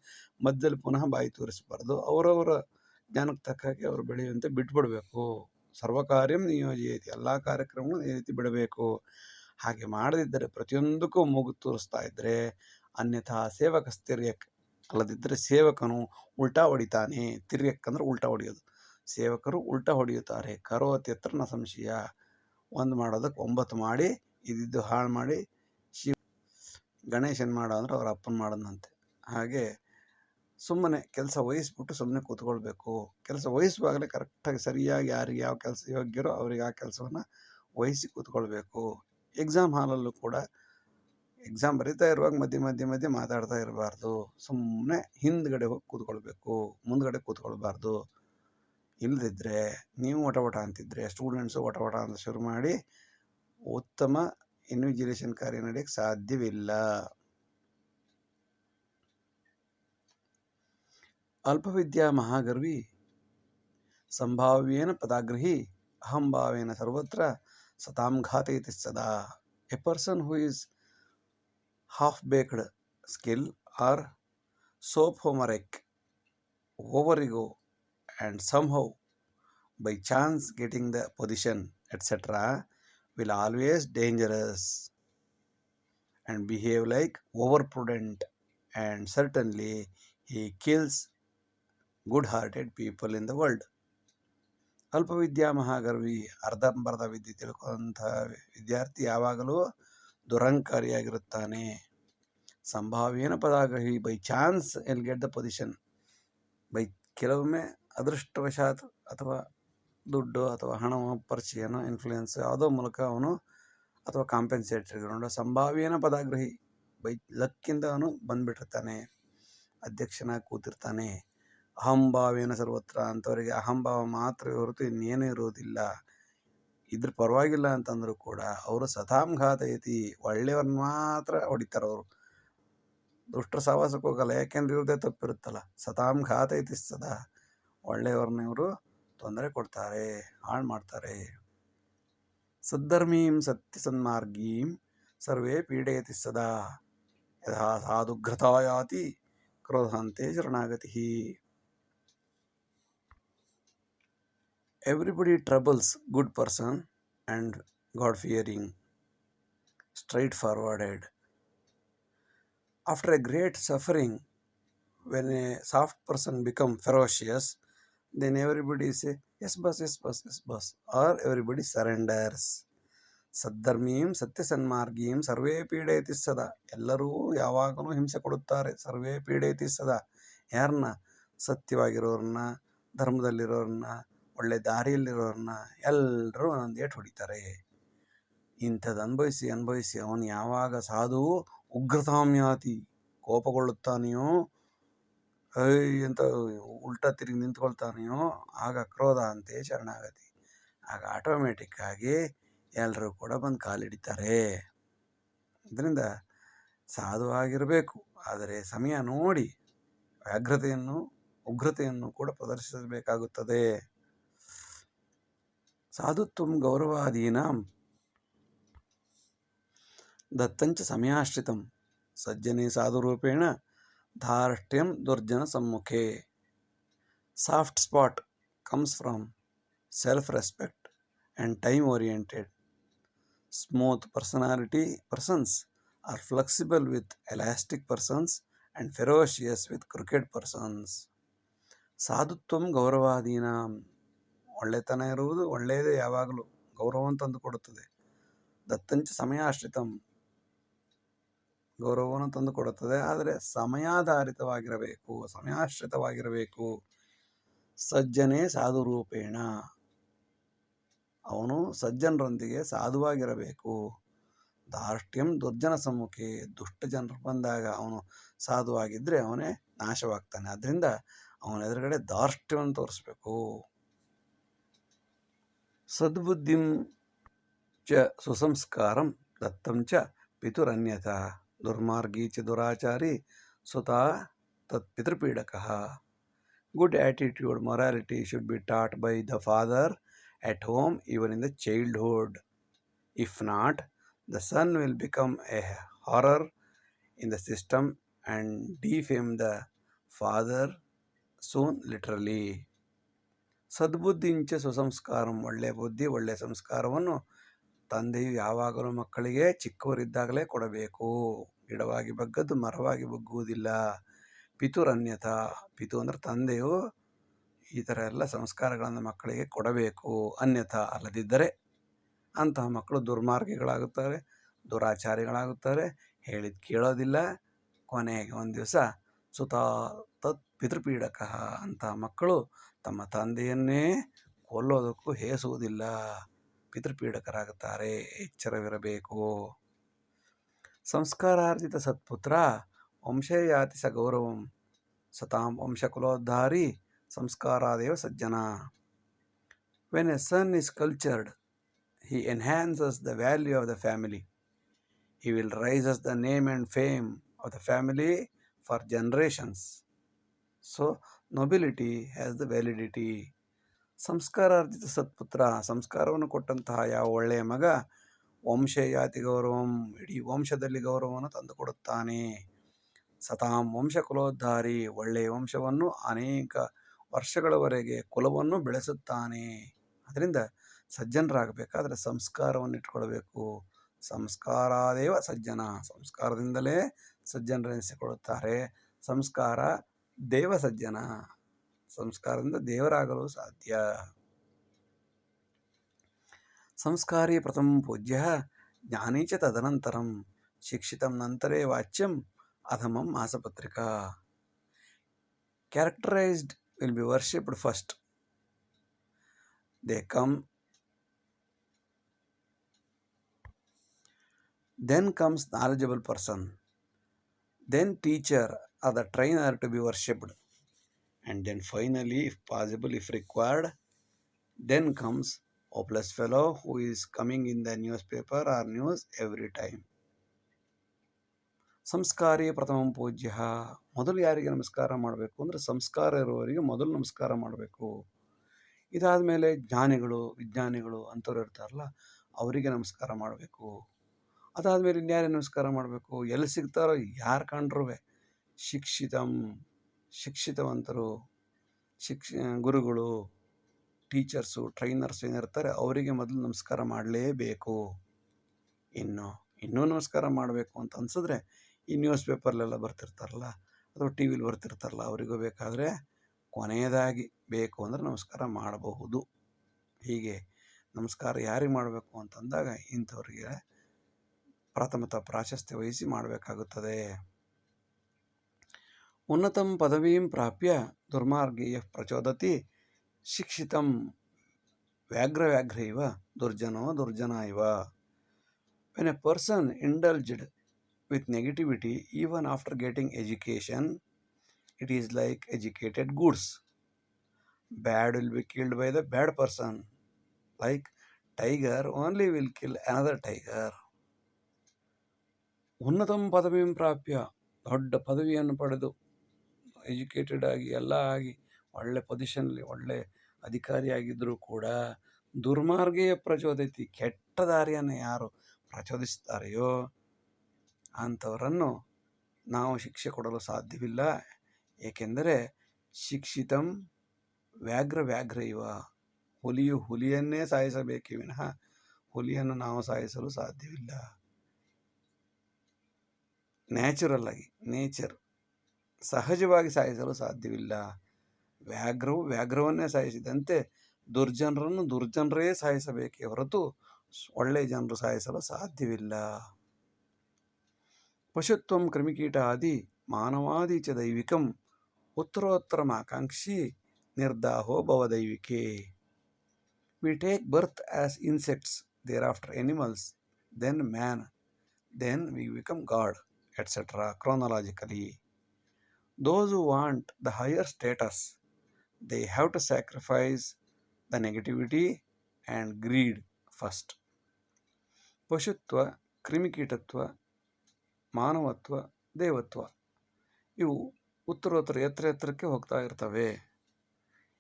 ಮಧ್ಯದಲ್ಲಿ ಪುನಃ ಬಾಯಿ ತೋರಿಸಬಾರ್ದು. ಅವರವರ ಜ್ಞಾನಕ್ಕೆ ತಕ್ಕ ಹಾಗೆ ಅವರು ಬೆಳೆಯುವಂತೆ ಬಿಟ್ಬಿಡಬೇಕು. ಸರ್ವ ಕಾರ್ಯಂ ನಿಯೋಜಿತ ಎಲ್ಲ ಕಾರ್ಯಕ್ರಮಗಳು ಈ ರೀತಿ ಬಿಡಬೇಕು. ಹಾಗೆ ಮಾಡದಿದ್ದರೆ ಪ್ರತಿಯೊಂದಕ್ಕೂ ಮೂಗು ತೋರಿಸ್ತಾ ಇದ್ದರೆ ಅನ್ಯಥಾ ಸೇವಕ ಸ್ಥಿರ್ಯಕ್ ಅಲ್ಲದಿದ್ದರೆ ಸೇವಕನು ಉಲ್ಟಾ ಹೊಡಿತಾನೆ. ತಿರ್ಯಕ್ ಅಂದ್ರೆ ಉಲ್ಟಾ ಹೊಡೆಯೋದು. ಸೇವಕರು ಉಲ್ಟಾ ಹೊಡೆಯುತ್ತಾರೆ. ಕರೋತ್ಯತ್ರ ನ ಸಂಶಯ. ಒಂದು ಮಾಡೋದಕ್ಕೆ ಒಂಬತ್ತು ಮಾಡಿ, ಇದಿದ್ದು ಹಾಳು ಮಾಡಿ, ಶಿವ ಗಣೇಶನ್ ಮಾಡೋ ಅಂದ್ರೆ ಅವ್ರ ಅಪ್ಪನ ಮಾಡೋದಂತೆ. ಹಾಗೆ ಸುಮ್ಮನೆ ಕೆಲಸ ವಹಿಸ್ಬಿಟ್ಟು ಸುಮ್ಮನೆ ಕೂತ್ಕೊಳ್ಬೇಕು. ಕೆಲಸ ವಹಿಸುವಾಗಲೇ ಕರೆಕ್ಟಾಗಿ ಸರಿಯಾಗಿ ಯಾರಿಗೆ ಯಾವ ಕೆಲಸ ಯೋಗ್ಯರೋ ಅವರಿಗೆ ಆ ಕೆಲಸವನ್ನು ವಹಿಸಿ ಕೂತ್ಕೊಳ್ಬೇಕು. ಎಕ್ಸಾಮ್ ಹಾಲಲ್ಲೂ ಕೂಡ ಎಕ್ಸಾಮ್ ಬರೀತಾ ಇರುವಾಗ ಮಧ್ಯೆ ಮಧ್ಯೆ ಮಧ್ಯೆ ಮಾತಾಡ್ತಾ ಇರಬಾರ್ದು. ಸುಮ್ಮನೆ ಹಿಂದ್ಗಡೆ ಹೋಗಿ ಕೂತ್ಕೊಳ್ಬೇಕು, ಮುಂದ್ಗಡೆ ಕೂತ್ಕೊಳ್ಬಾರ್ದು. ಇಲ್ಲದಿದ್ದರೆ ನೀವು ಒಟ ಒಟ ಅಂತಿದ್ರೆ ಸ್ಟೂಡೆಂಟ್ಸು ಒಟ ಒಟ ಅಂತ ಶುರು ಮಾಡಿ ಉತ್ತಮ ಇನ್ವಿಜಿಲೇಷನ್ ಕಾರ್ಯ ನಡೆಯಕ್ಕೆ ಸಾಧ್ಯವಿಲ್ಲ. ಅಲ್ಪವಿದ್ಯಾ ಮಹಾಗರ್ವಿ ಸಂಭಾವ್ಯೇನ ಪದಾಗ್ರಹಿ ಅಹಂಭಾವೇನ ಸರ್ವತ್ರ ಸತಾಂ ಘಾತಯತಿ ಸದಾ. A person who is half baked skill or sophomoric over ego and somehow by chance getting the position etc will always dangerous and behave like overprudent and certainly he kills good-hearted people in the world ಅಲ್ಪವಿದ್ಯಾ ಮಹಾಗರ್ವಿ ಅರ್ಧಂಬರ್ಧ ವಿದ್ಯೆ ತಿಳ್ಕೊಂಥ ವಿದ್ಯಾರ್ಥಿ ಯಾವಾಗಲೂ ದುರಂಕಾರಿಯಾಗಿರುತ್ತಾನೆ. ಸಂಭಾವ್ಯನ ಪದಾಗ್ರಹಿ by chance he'll get the position by ಕೆಲವೊಮ್ಮೆ ಅದೃಷ್ಟವಶಾತ್ ಅಥವಾ ದುಡ್ಡು ಅಥವಾ ಹಣ ಪರಿಚಯನ ಇನ್ಫ್ಲೂಯೆನ್ಸ್ ಯಾವುದೋ ಮೂಲಕ ಅವನು ಅಥವಾ ಕಾಂಪೆನ್ಸೇಟರಿ ಗ್ರೌಂಡ್ ಸಂಭಾವ್ಯನ ಪದಾಗ್ರಹಿ ಬೈ ಲಕ್ಕಿಂದ ಅವನು ಬಂದ್ಬಿಟ್ಟಿರ್ತಾನೆ ಅಧ್ಯಕ್ಷನಾಗಿ ಕೂತಿರ್ತಾನೆ, ಅಹಂಭಾವೇನ ಸರ್ವತ್ರ ಅಂಥವರಿಗೆ ಅಹಂಭಾವ ಮಾತ್ರ ಹೊರತು ಇನ್ನೇನೂ ಇರುವುದಿಲ್ಲ. ಇದ್ರ ಪರವಾಗಿಲ್ಲ ಅಂತಂದರೂ ಕೂಡ ಅವರು ಸತಾಂಘಾತಯತಿ ಒಳ್ಳೆಯವ್ರನ್ನ ಮಾತ್ರ ಹೊಡಿತಾರೆ ಅವರು. ದುಷ್ಟರ ಸಹವಾಸಕ್ಕೆ ಹೋಗಲ್ಲ, ಯಾಕೆಂದ್ರೆ ಇವ್ರದೇ ತಪ್ಪಿರುತ್ತಲ್ಲ. ಸತಾಂಘಾತಯತಿ ಸದಾ. ಒಳ್ಳೆಯವ್ರನ್ನ ಇವರು ತೊಂದರೆ ಕೊಡ್ತಾರೆ, ಹಾಳು ಮಾಡ್ತಾರೆ. ಸದ್ಧರ್ಮೀಂ ಸತ್ಯ ಸನ್ಮಾರ್ಗೀಂ ಸರ್ವೇ ಪೀಡಯತಿ ಸದಾ. ಯಥಾ ಸಾಧುಘ್ರತಾಯಾತಿ ಕ್ರೋಧಾಂತೆ ಶರಣಾಗತಿ Everybody troubles good person and God fearing, straightforwarded. After a great suffering, when a soft person become ferocious, then everybody say yes boss, yes boss, yes boss, or everybody surrenders. ಸದ್ಧರ್ಮೀಂ ಸತ್ಯ ಸನ್ಮಾರ್ಗೀಂ ಸರ್ವೇ ಪೀಡಯತಿ ಸದಾ ಎಲ್ಲರೂ ಯಾವಾಗಲೂ ಹಿಂಸೆ ಕೊಡುತ್ತಾರೆ ಸರ್ವೇ ಪೀಡಯತಿ ಸದಾ ಯಾರನ್ನ ಸತ್ಯವಾಗಿರೋರನ್ನ ಧರ್ಮದಲ್ಲಿರೋರನ್ನ ಒಳ್ಳೆ ದಾರಿಯಲ್ಲಿರೋರನ್ನ ಎಲ್ಲರೂ ಒಂದೊಂದು ಏಟು ಹೊಡಿತಾರೆ. ಇಂಥದ್ದು ಅನುಭವಿಸಿ ಅನುಭವಿಸಿ ಅವನು ಯಾವಾಗ ಸಾಧು ಉಗ್ರತಾಮ್ಯಾತಿ ಕೋಪಗೊಳ್ಳುತ್ತಾನೆಯೋ ಐ ಅಂತ ಉಲ್ಟಾ ತಿರುಗಿ ನಿಂತ್ಕೊಳ್ತಾನೆಯೋ, ಆಗ ಕ್ರೋಧ ಅಂತೆ ಶರಣಾಗತಿ. ಆಗ ಆಟೋಮೆಟಿಕ್ ಆಗಿ ಎಲ್ಲರೂ ಕೂಡ ಬಂದು ಕಾಲಿಡಿತಾರೆ. ಇದರಿಂದ ಸಾಧುವಾಗಿರಬೇಕು ಆದರೆ ಸಮಯ ನೋಡಿ ವ್ಯಾಘ್ರತೆಯನ್ನು, ಉಗ್ರತೆಯನ್ನು ಕೂಡ ಪ್ರದರ್ಶಿಸಬೇಕಾಗುತ್ತದೆ. సాధుత్వం గౌరవాదీనాం దత్తంచ సమయాశ్రితం సజ్జనే సాధురూపేణ ధార్ష్ట్యం దుర్జన సమ్ముఖే. Soft spot comes from self respect and time oriented. Smooth personality persons are flexible with elastic persons and ferocious with cricket persons. సాధుత్వం గౌరవాదీనాం ಒಳ್ಳೆತನ ಇರುವುದು ಒಳ್ಳೆಯದೇ ಯಾವಾಗಲೂ ಗೌರವವನ್ನು ತಂದು ಕೊಡುತ್ತದೆ. ದತ್ತಂಚ ಸಮಯಾಶ್ರಿತಂ ಗೌರವವನ್ನು ತಂದು ಕೊಡುತ್ತದೆ. ಆದರೆ ಸಮಯಾಧಾರಿತವಾಗಿರಬೇಕು, ಸಮಯಾಶ್ರಿತವಾಗಿರಬೇಕು. ಸಜ್ಜನೇ ಸಾಧು ರೂಪೇಣ ಅವನು ಸಜ್ಜನರೊಂದಿಗೆ ಸಾಧುವಾಗಿರಬೇಕು. ಧಾರ್ಷ್ಟ್ಯಂ ದುರ್ಜನ ಸಮ್ಮುಖಿ. ದುಷ್ಟ ಜನರು ಬಂದಾಗ ಅವನು ಸಾಧುವಾಗಿದ್ದರೆ ಅವನೇ ನಾಶವಾಗ್ತಾನೆ. ಅದರಿಂದ ಅವನ ಎದುರುಗಡೆ ದಾರ್ಷ್ಟ್ಯವನ್ನು ತೋರಿಸ್ಬೇಕು. ಸದ್ಬುದ್ಧಿಂ ಚ ಸುಸಂಸ್ಕಾರಂ ದತ್ತಂ ಚ ಪಿತುರನ್ಯಥ ದುರ್ಮಾರ್ಗಿ ಚ ದುರಾಚಾರಿ ಸ್ವತಃ ತತ್ ಪಿತೃಪೀಡಕಃ good attitude morality should be taught by the father at home even in the childhood. If not, the son will become a horror in the system and defame the father soon literally. ಸದ್ಬುದ್ಧಿಂಚ ಸುಸಂಸ್ಕಾರಂ ಒಳ್ಳೆಯ ಬುದ್ಧಿ ಒಳ್ಳೆಯ ಸಂಸ್ಕಾರವನ್ನು ತಂದೆಯು ಯಾವಾಗಲೂ ಮಕ್ಕಳಿಗೆ ಚಿಕ್ಕವರಿದ್ದಾಗಲೇ ಕೊಡಬೇಕು. ಗಿಡವಾಗಿ ಬಗ್ಗದ್ದು, ಮರವಾಗಿ ಬಗ್ಗುವುದಿಲ್ಲ. ಪಿತುರನ್ಯಥ. ಪಿತು ಅಂದರೆ ತಂದೆಯು ಈ ಥರ ಎಲ್ಲ ಸಂಸ್ಕಾರಗಳನ್ನು ಮಕ್ಕಳಿಗೆ ಕೊಡಬೇಕು. ಅನ್ಯಥ ಅಲ್ಲದಿದ್ದರೆ ಅಂತಹ ಮಕ್ಕಳು ದುರ್ಮಾರ್ಗಿಗಳಾಗುತ್ತಾರೆ, ದುರಾಚಾರಿಗಳಾಗುತ್ತಾರೆ. ಹೇಳಿದ ಕೇಳೋದಿಲ್ಲ. ಕೊನೆಗೆ ಒಂದು ದಿವಸ ಸುತ ತತ್ ಪಿತೃಪೀಡಕ ಅಂತಹ ಮಕ್ಕಳು ತಮ್ಮ ತಂದೆಯನ್ನೇ ಕೊಲ್ಲೋದಕ್ಕೂ ಹೇಸುವುದಿಲ್ಲ. ಪಿತೃಪೀಡಕರಾಗುತ್ತಾರೆ. ಎಚ್ಚರವಿರಬೇಕು. ಸಂಸ್ಕಾರಾರ್ಜಿತ ಸತ್ಪುತ್ರ, ವಂಶಯಾತಿ ಸ ಗೌರವಂ ಸತಾಂ ವಂಶಕುಲೋದ್ಧಾರಿ ಸಂಸ್ಕಾರಾದೇವ ಸಜ್ಜನ. When a son is cultured he enhances the value of the family he will raises the name and fame of the family for generations so nobility has the validity ಸಂಸ್ಕಾರಾರ್ಜಿತ ಸತ್ಪುತ್ರ, ಸಂಸ್ಕಾರವನ್ನು ಕೊಟ್ಟಂತಹ ಯಾವ ಒಳ್ಳೆಯ ಮಗ ವಂಶ ಜಾತಿ ಗೌರವಂ ಇಡೀ ವಂಶದಲ್ಲಿ ಗೌರವವನ್ನು ತಂದುಕೊಡುತ್ತಾನೆ. ಸತಾಂ ವಂಶ ಕುಲೋದ್ಧಾರಿ ಒಳ್ಳೆಯ ವಂಶವನ್ನು ಅನೇಕ ವರ್ಷಗಳವರೆಗೆ ಕುಲವನ್ನು ಬೆಳೆಸುತ್ತಾನೆ. ಅದರಿಂದ ಸಜ್ಜನರಾಗಬೇಕಾದ್ರೆ ಸಂಸ್ಕಾರವನ್ನು ಇಟ್ಕೊಳ್ಬೇಕು ಸಂಸ್ಕಾರಾದೇವ ಸಜ್ಜನ, ಸಂಸ್ಕಾರದಿಂದಲೇ ಸಜ್ಜನರೆನಿಸಿಕೊಳ್ಳುತ್ತಾರೆ. ಸಂಸ್ಕಾರ ದೇವ ಸಜ್ಜನ ಸಂಸ್ಕಾರದಿಂದ ದೇವರಾಗಲು ಸಾಧ್ಯ ಸಂಸ್ಕಾರಿ ಪ್ರಥಮ ಪೂಜ್ಯ ಜ್ಞಾನಿ ಚ ತದನಂತರಂ ಶಿಕ್ಷಿತಂ ನಂತರೇ ವಾಚ್ಯಂ ಅಧಮಂ ಮಾಸಪತ್ರಿಕಾ characterised will be worshipped first they come then comes knowledgeable person. Then teacher or the trainer to be worshipped and then finally if possible if required then comes hopeless fellow who is coming in the newspaper or news every time ಸಂಸ್ಕಾರಿ ಪ್ರಥಮ ಪೂಜ್ಯ ಮೊದಲು ಯಾರಿಗೆ ನಮಸ್ಕಾರ ಮಾಡಬೇಕು ಅಂದರೆ ಸಂಸ್ಕಾರ ಇರುವವರಿಗೆ ಮೊದಲು ನಮಸ್ಕಾರ ಮಾಡಬೇಕು ಇದಾದ ಮೇಲೆ ಜ್ಞಾನಿಗಳು ವಿಜ್ಞಾನಿಗಳು ಅಂಥವ್ರು ಇರ್ತಾರಲ್ಲ ಅವರಿಗೆ ನಮಸ್ಕಾರ ಮಾಡಬೇಕು ಅದಾದಮೇಲೆ ಇನ್ಯಾರಿಗೆ ನಮಸ್ಕಾರ ಮಾಡಬೇಕು ಎಲ್ಲಿ ಸಿಗ್ತಾರೋ ಯಾರು ಕಂಡ್ರೂ ಶಿಕ್ಷಿತಂ, ಶಿಕ್ಷಿತವಂತರು, ಶಿಕ್ಷ, ಗುರುಗಳು, ಟೀಚರ್ಸು, ಟ್ರೈನರ್ಸ್ ಏನಿರ್ತಾರೆ ಅವರಿಗೆ ಮೊದಲು ನಮಸ್ಕಾರ ಮಾಡಲೇಬೇಕು. ಇನ್ನು, ಇನ್ನೂ ನಮಸ್ಕಾರ ಮಾಡಬೇಕು ಅಂತ ಅನ್ಸಿದ್ರೆ ಈ ನ್ಯೂಸ್ ಪೇಪರ್ಲೆಲ್ಲ ಬರ್ತಿರ್ತಾರಲ್ಲ, ಅಥವಾ ಟಿ ವಿಲಿ ಬರ್ತಿರ್ತಾರಲ್ಲ ಅವರಿಗೂ ಬೇಕಾದರೆ ಕೊನೆಯದಾಗಿ ಬೇಕು ಅಂದರೆ ನಮಸ್ಕಾರ ಮಾಡಬಹುದು. ಹೀಗೆ ನಮಸ್ಕಾರ ಯಾರಿಗೆ ಮಾಡಬೇಕು ಅಂತಂದಾಗ ಇಂಥವ್ರಿಗೆ ಪ್ರಥಮತ ಪ್ರಾಶಸ್ತ್ಯ ವಹಿಸಿ ಮಾಡಬೇಕಾಗುತ್ತದೆ. ಉನ್ನತಂ ಪದವೀಂ ಪ್ರಾಪ್ಯ ದುರ್ಮಾರ್ಗೀಯ ಪ್ರಚೋದತಿ ಶಿಕ್ಷಿತಂ ವ್ಯಾಘ್ರ ವ್ಯಾಘ್ರ ಇವ ದುರ್ಜನೋ ದುರ್ಜನ ಇವ when a person indulged with negativity even after getting education it is like educated goods bad will be killed by the bad person like tiger only will kill another tiger ಉನ್ನತಂ ಪದವಿಂ ಪ್ರಾಪ್ಯ ದೊಡ್ಡ ಪದವಿಯನ್ನು ಪಡೆದು ಎಜುಕೇಟೆಡ್ ಆಗಿ ಎಲ್ಲ ಆಗಿ ಒಳ್ಳೆ ಪೊಸಿಷನ್ಲಿ ಒಳ್ಳೆ ಅಧಿಕಾರಿಯಾಗಿದ್ದರೂ ಕೂಡ ದುರ್ಮಾರ್ಗೀಯ ಪ್ರಚೋದಿತಿ. ಕೆಟ್ಟ ದಾರಿಯನ್ನು ಯಾರು ಪ್ರಚೋದಿಸ್ತಾರೆಯೋ ಅಂಥವರನ್ನು ನಾವು ಶಿಕ್ಷೆ ಕೊಡಲು ಸಾಧ್ಯವಿಲ್ಲ. ಏಕೆಂದರೆ ಶಿಕ್ಷಿತಂ ವ್ಯಾಘ್ರ ವ್ಯಾಘ್ರ ಇವ ಹುಲಿಯು ಹುಲಿಯನ್ನೇ ಸಾಯಿಸಬೇಕೇ ವಿನಃ ಹುಲಿಯನ್ನು ನಾವು ಸಾಯಿಸಲು ಸಾಧ್ಯವಿಲ್ಲ. ನ್ಯಾಚುರಲ್ ಆಗಿ ನೇಚರ್ ಸಹಜವಾಗಿ ಸಾಯಿಸಲು ಸಾಧ್ಯವಿಲ್ಲ. ವ್ಯಾಘ್ರವು, ವ್ಯಾಘ್ರವನ್ನೇ ಸಾಯಿಸಿದಂತೆ ದುರ್ಜನರನ್ನು ದುರ್ಜನರೇ ಸಾಯಿಸಬೇಕೇ ಹೊರತು ಒಳ್ಳೆಯ ಜನರು ಸಾಯಿಸಲು ಸಾಧ್ಯವಿಲ್ಲ. ಪಶುತ್ವಂ ಕ್ರಿಮಿಕೀಟ ಆದಿ ಚ ದೈವಿಕಂ ಉತ್ತರೋತ್ತರಮಾಕಾಂಕ್ಷಿ ನಿರ್ದಾಹೋ ಭವದೈವಿಕೆ. We take birth as insects thereafter animals then man then we become god etcetera chronologically those who want the higher status, they have to sacrifice the negativity and greed first. ಪಶುತ್ವ ಕ್ರಿಮಿಕೀಟತ್ವ ಮಾನವತ್ವ ದೇವತ್ವ ಇವು ಉತ್ತರೋತ್ತರ ಎತ್ತರ ಎತ್ತರಕ್ಕೆ ಹೋಗ್ತಾ ಇರ್ತವೆ.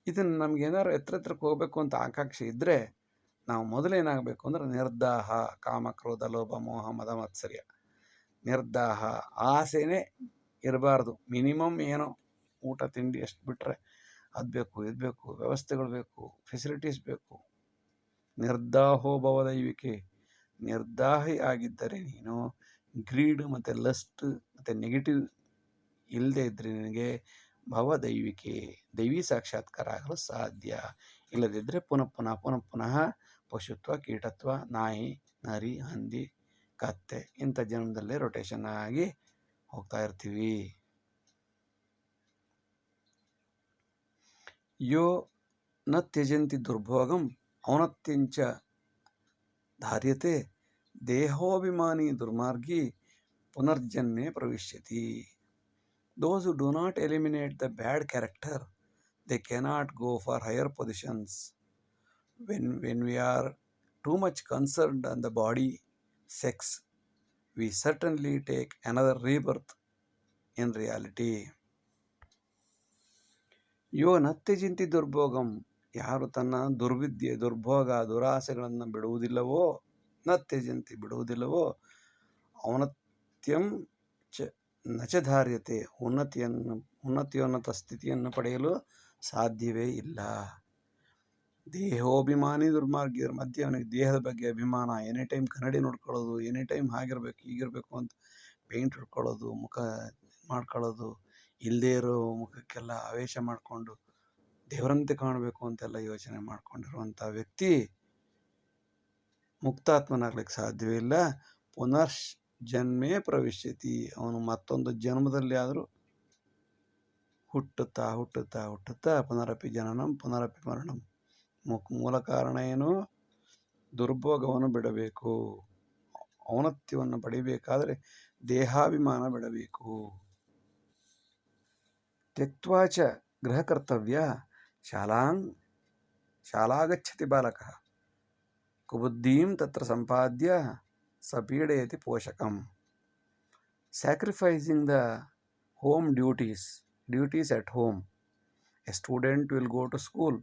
ಇದನ್ನು ನಮ್ಗೆ ಏನಾದ್ರು ಎತ್ತರ ಎತ್ತರಕ್ಕೆ ಹೋಗಬೇಕು ಅಂತ ಆಕಾಂಕ್ಷೆ ಇದ್ದರೆ ನಾವು ಮೊದಲೇನಾಗಬೇಕು ಅಂದರೆ ನಿರ್ದಾಹ ಕಾಮ ಕ್ರೋಧ ಲೋಭ, ಮೋಹ, ಮದ, ಮತ್ಸರ್ಯ. ನಿರ್ದಾಹ, ಆಸೆನೇ ಇರಬಾರ್ದು. ಮಿನಿಮಮ್ ಏನೋ ಊಟ, ತಿಂಡಿ ಎಷ್ಟು ಬಿಟ್ಟರೆ ಅದು ಬೇಕು, ಇದು ಬೇಕು, ವ್ಯವಸ್ಥೆಗಳು ಬೇಕು ಫೆಸಿಲಿಟೀಸ್ ಬೇಕು. ನಿರ್ದಾಹೋಭವ ದೈವಿಕೆ ನಿರ್ದಾಹಿ ಆಗಿದ್ದರೆ ನೀನು ಗ್ರೀಡ್ ಮತ್ತು ಲಸ್ಟ್ ಮತ್ತು ನೆಗೆಟಿವ್ ಇಲ್ಲದೆ ಇದ್ದರೆ ನಿನಗೆ ಭವ ದೈವಿಕೆ ದೈವಿ ಸಾಕ್ಷಾತ್ಕಾರ ಆಗಲು ಸಾಧ್ಯ. ಇಲ್ಲದಿದ್ದರೆ ಪುನಃ ಪುನಃ ಪುನಃ ಪುನಃ ಪಶುತ್ವ, ಕೀಟತ್ವ, ನಾಯಿ, ನರಿ, ಹಂದಿ, ಕತ್ತೆ ಇಂಥ ಜನ್ಮದಲ್ಲೇ ರೊಟೇಷನ್ ಆಗಿ ಹೋಗ್ತಾ ಇರ್ತೀವಿ. ಯೋ ನ ತ್ಯಜಂತಿ ದುರ್ಭೋಗಂ ಔನತ್ಯಂಚ ಧಾರ್ಯತೆ ದೇಹೋಭಿಮಾನಿ ದುರ್ಮಾರ್ಗಿ ಪುನರ್ಜನ್ಮೆ ಪ್ರವಿಶ್ಯತಿ. Those who do not eliminate the bad character they cannot go for higher positions when when we are too much concerned on the body sex we certainly take another rebirth in reality. ಯೋ ನತ್ಯಜಿಂತಿ ದುರ್ಭೋಗಂ ಯಾರು ತನ್ನ ದುರ್ವಿದ್ಯೆ, ದುರ್ಭೋಗ, ದುರಾಸೆಗಳನ್ನು ಬಿಡುವುದಿಲ್ಲವೋ ನ ತ್ಯಜಂತಿ ಬಿಡುವುದಿಲ್ಲವೋ ಔನ್ನತ್ಯಂ ಚ ನಚಧಾರ್ಯತೆ, ಉನ್ನತಿಯನ್ನು, ಉನ್ನತಿಯೋನ್ನತ ಸ್ಥಿತಿಯನ್ನು ಪಡೆಯಲು ಸಾಧ್ಯವೇ ಇಲ್ಲ ದೇಹೋಭಿಮಾನಿ ದುರ್ಮಾರ್ಗಿಯರ ಮಧ್ಯೆ ಅವನಿಗೆ ದೇಹದ ಬಗ್ಗೆ ಅಭಿಮಾನ. ಎನಿ ಟೈಮ್ ಕನ್ನಡಿ ನೋಡ್ಕೊಳ್ಳೋದು ಎನಿ ಟೈಮ್ ಹಾಗಿರ್ಬೇಕು, ಹೀಗಿರಬೇಕು ಅಂತ ಪೇಂಟ್ ಹೊಡ್ಕೊಳ್ಳೋದು, ಮುಖ ಮಾಡ್ಕೊಳ್ಳೋದು ಇಲ್ಲದೇ ಇರೋ ಮುಖಕ್ಕೆಲ್ಲ ಆವೇಶ ಮಾಡಿಕೊಂಡು ದೇವರಂತೆ ಕಾಣಬೇಕು ಅಂತೆಲ್ಲ ಯೋಚನೆ ಮಾಡ್ಕೊಂಡಿರುವಂಥ ವ್ಯಕ್ತಿ ಮುಕ್ತಾತ್ಮನಾಗ್ಲಿಕ್ಕೆ ಸಾಧ್ಯವೇ ಇಲ್ಲ. ಪುನರ್ಶ್ ಜನ್ಮೇ ಪ್ರವಿಶ್ಯತಿ. ಅವನು ಮತ್ತೊಂದು ಜನ್ಮದಲ್ಲಿ ಆದರೂ ಹುಟ್ಟುತ್ತಾ ಹುಟ್ಟುತ್ತಾ ಹುಟ್ಟುತ್ತಾ ಪುನರಪಿ ಜನನಂ, ಪುನರಪಿ ಮರಣಂ. ಮೂಲ ಕಾರಣ ಏನು ದುರ್ಭೋಗವನ್ನು ಬಿಡಬೇಕು ಔನ್ನತ್ಯವನ್ನು ಪಡಿಬೇಕಾದರೆ ದೇಹಾಭಿಮಾನ ಬಿಡಬೇಕು ತ್ಯಕ್ವಾಚ ಗೃಹಕರ್ತವ್ಯ ಶಾಲಾಂಗ್ ಶಾಲಾಗಚ್ಚತಿ ಬಾಲಕ ಕುಬುದ್ಧೀಂ ತತ್ರ ಸಂಪಾದ್ಯ ಸ ಪೀಡಯತಿ ಪೋಷಕಂ sacrificing the home duties duties at home a student will go to school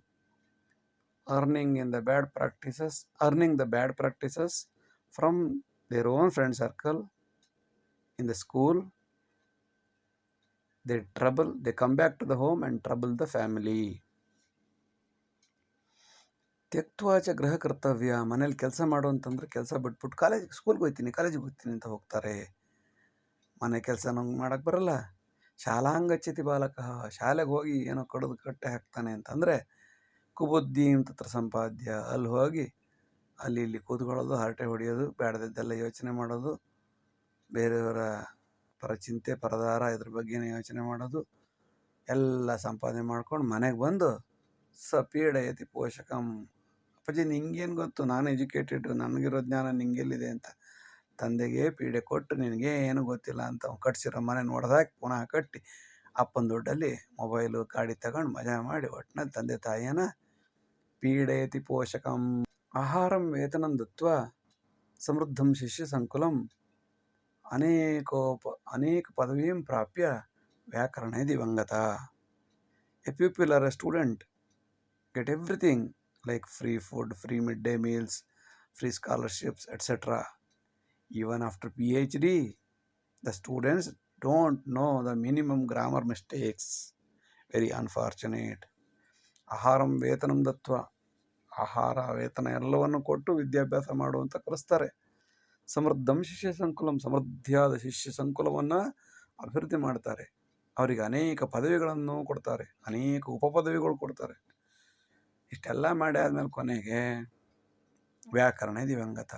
earning in the bad practices earning the bad practices from their own friend circle in the school they trouble they come back to the home and trouble the family ತ್ಯಕ್ವಾಚ ಗೃಹ ಕರ್ತವ್ಯ ಮನೇಲಿ ಕೆಲಸ ಮಾಡು ಅಂತಂದ್ರೆ ಕೆಲಸ ಬಿಟ್ಬಿಟ್ಟು college ಸ್ಕೂಲ್ಗೆ ಹೋಗ್ತೀನಿ ಕಾಲೇಜಿಗೆ ಹೋಗ್ತೀನಿ ಅಂತ ಹೋಗ್ತಾರೆ ಮನೆ ಕೆಲಸ ನಂಗೆ ಮಾಡೋಕ್ಕೆ ಬರಲ್ಲ ಶಾಲಾಂಗಚ್ಯತಿ ಬಾಲಕ ಶಾಲೆಗೆ ಹೋಗಿ ಏನೋ ಕಡಿದು ಕಟ್ಟೆ ಹಾಕ್ತಾನೆ ಅಂತಂದರೆ ಕುಬುದ್ಧೀಂ ತತ್ರ ಸಂಪಾದ್ಯ ಅಲ್ಲಿ ಹೋಗಿ ಅಲ್ಲಿ ಇಲ್ಲಿ ಕೂತ್ಕೊಳ್ಳೋದು, ಹರಟೆ ಹೊಡೆಯೋದು ಬೇಡದಿದ್ದೆಲ್ಲ ಯೋಚನೆ ಮಾಡೋದು, ಬೇರೆಯವರ ಪರಚಿಂತೆ ಪರದಾರ, ಇದ್ರ ಬಗ್ಗೆನೇ ಯೋಚನೆ ಮಾಡೋದು, ಎಲ್ಲ ಸಂಪಾದನೆ ಮಾಡ್ಕೊಂಡು ಮನೆಗೆ ಬಂದು ಸ ಪೀಡಯತಿ ಪೋಷಕಂ. ಅಪ್ಪಾಜಿ, ನಿಂಗೇನು ಗೊತ್ತು? ನಾನು ಎಜುಕೇಟೆಡ್ ನನಗಿರೋ ಜ್ಞಾನ ನಿಂಗೆಲ್ಲಿದೆ ಅಂತ. ತಂದೆಗೆ ಪೀಡೆ ಕೊಟ್ಟು ನಿನಗೆ ಏನು ಗೊತ್ತಿಲ್ಲ ಅಂತ ಅವ್ನು ಕಟ್ಸಿರೋ ಮನೆ ನೋಡ್ದಾಕಿ ಪುನಃ ಕಟ್ಟಿ ಅಪ್ಪನ ದುಡ್ಡಲ್ಲಿ ಮೊಬೈಲು, ಗಾಡಿ ತಗೊಂಡು ಮಜಾ ಮಾಡಿ ಒಟ್ಟಿನಲ್ಲಿ ತಂದೆ ತಾಯಿಯನ್ನ ಪೀಡಯತಿ ಪೋಷಕಂ ಆಹಾರಂ ವೇತನಂ ದತ್ವ ಸಮೃದ್ಧಂ ಶಿಷ್ಯ ಸಂಕುಲಂ ಅನೇಕೋಪ ಅನೇಕ ಪದವೀಂ ಪ್ರಾಪ್ಯ ವ್ಯಾಕರಣೆ ದಿವಂಗತ a people are a student get everything like free food, free midday meals, free scholarships, etc. Even after PhD, the students don't know the minimum grammar mistakes. Very unfortunate. ಆಹಾರಂ ವೇತನಂ ದತ್ವ. ಆಹಾರ, ವೇತನ ಎಲ್ಲವನ್ನು ಕೊಟ್ಟು ವಿದ್ಯಾಭ್ಯಾಸ ಮಾಡುವಂತ ಕಲಿಸ್ತಾರೆ. ಸಮೃದ್ಧಂ ಶಿಷ್ಯ ಸಂಕುಲಂ, ಸಮೃದ್ಧಿಯಾದ ಶಿಷ್ಯ ಸಂಕುಲವನ್ನು ಅಭಿವೃದ್ಧಿ ಮಾಡ್ತಾರೆ. ಅವರಿಗೆ ಅನೇಕ ಪದವಿಗಳನ್ನು ಕೊಡ್ತಾರೆ, ಅನೇಕ ಉಪಪದವಿಗಳು ಕೊಡ್ತಾರೆ. ಇಷ್ಟೆಲ್ಲ ಮಾಡಿ ಆದಮೇಲೆ ಕೊನೆಗೆ ವ್ಯಾಕರಣ ದಿವಂಗತ.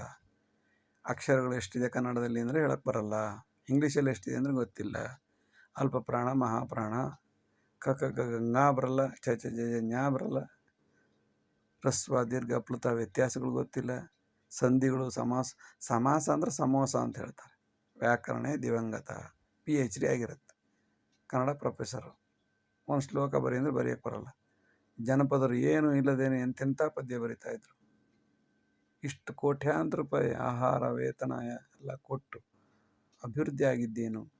ಅಕ್ಷರಗಳು ಎಷ್ಟಿದೆ ಕನ್ನಡದಲ್ಲಿ ಅಂದರೆ ಹೇಳಕ್ಕೆ ಬರಲ್ಲ. ಇಂಗ್ಲೀಷಲ್ಲಿ ಎಷ್ಟಿದೆ ಅಂದರೆ ಗೊತ್ತಿಲ್ಲ. ಅಲ್ಪ ಪ್ರಾಣ ಮಹಾಪ್ರಾಣ ಕ ಕ ಗ ಬರಲ್ಲ ಚ ಚ ಜ ಜ್ಞಾ ಬರಲ್ಲ. ಹ್ರಸ್ವ ದೀರ್ಘ ಪ್ಲುತ ವ್ಯತ್ಯಾಸಗಳು ಗೊತ್ತಿಲ್ಲ. ಸಂಧಿಗಳು ಸಮಾಸ ಸಮಾಸ ಅಂದ್ರೆ ಸಮೋಸ ಅಂತ ಹೇಳ್ತಾರೆ. ವ್ಯಾಕರಣ ದಿವಂಗತ ಪಿ ಎಚ್ ಡಿ ಆಗಿರುತ್ತೆ. ಕನ್ನಡ ಪ್ರೊಫೆಸರು. ಒಂದು ಶ್ಲೋಕ ಬರೀ ಅಂದರೆ ಬರೆಯೋಕ್ಕೆ ಬರಲ್ಲ. ಜನಪದರು ಏನು ಇಲ್ಲದೇನೆ ಎಂತೆಂಥ ಪದ್ಯ ಬರಿತಾ ಇದ್ರು. ಇಷ್ಟು ಕೋಟ್ಯಾಂತರ ರೂಪಾಯಿ ಆಹಾರ, ವೇತನ ಎಲ್ಲ ಕೊಟ್ಟು ಅಭಿವೃದ್ಧಿ ಆಗಿದ್ದೇನು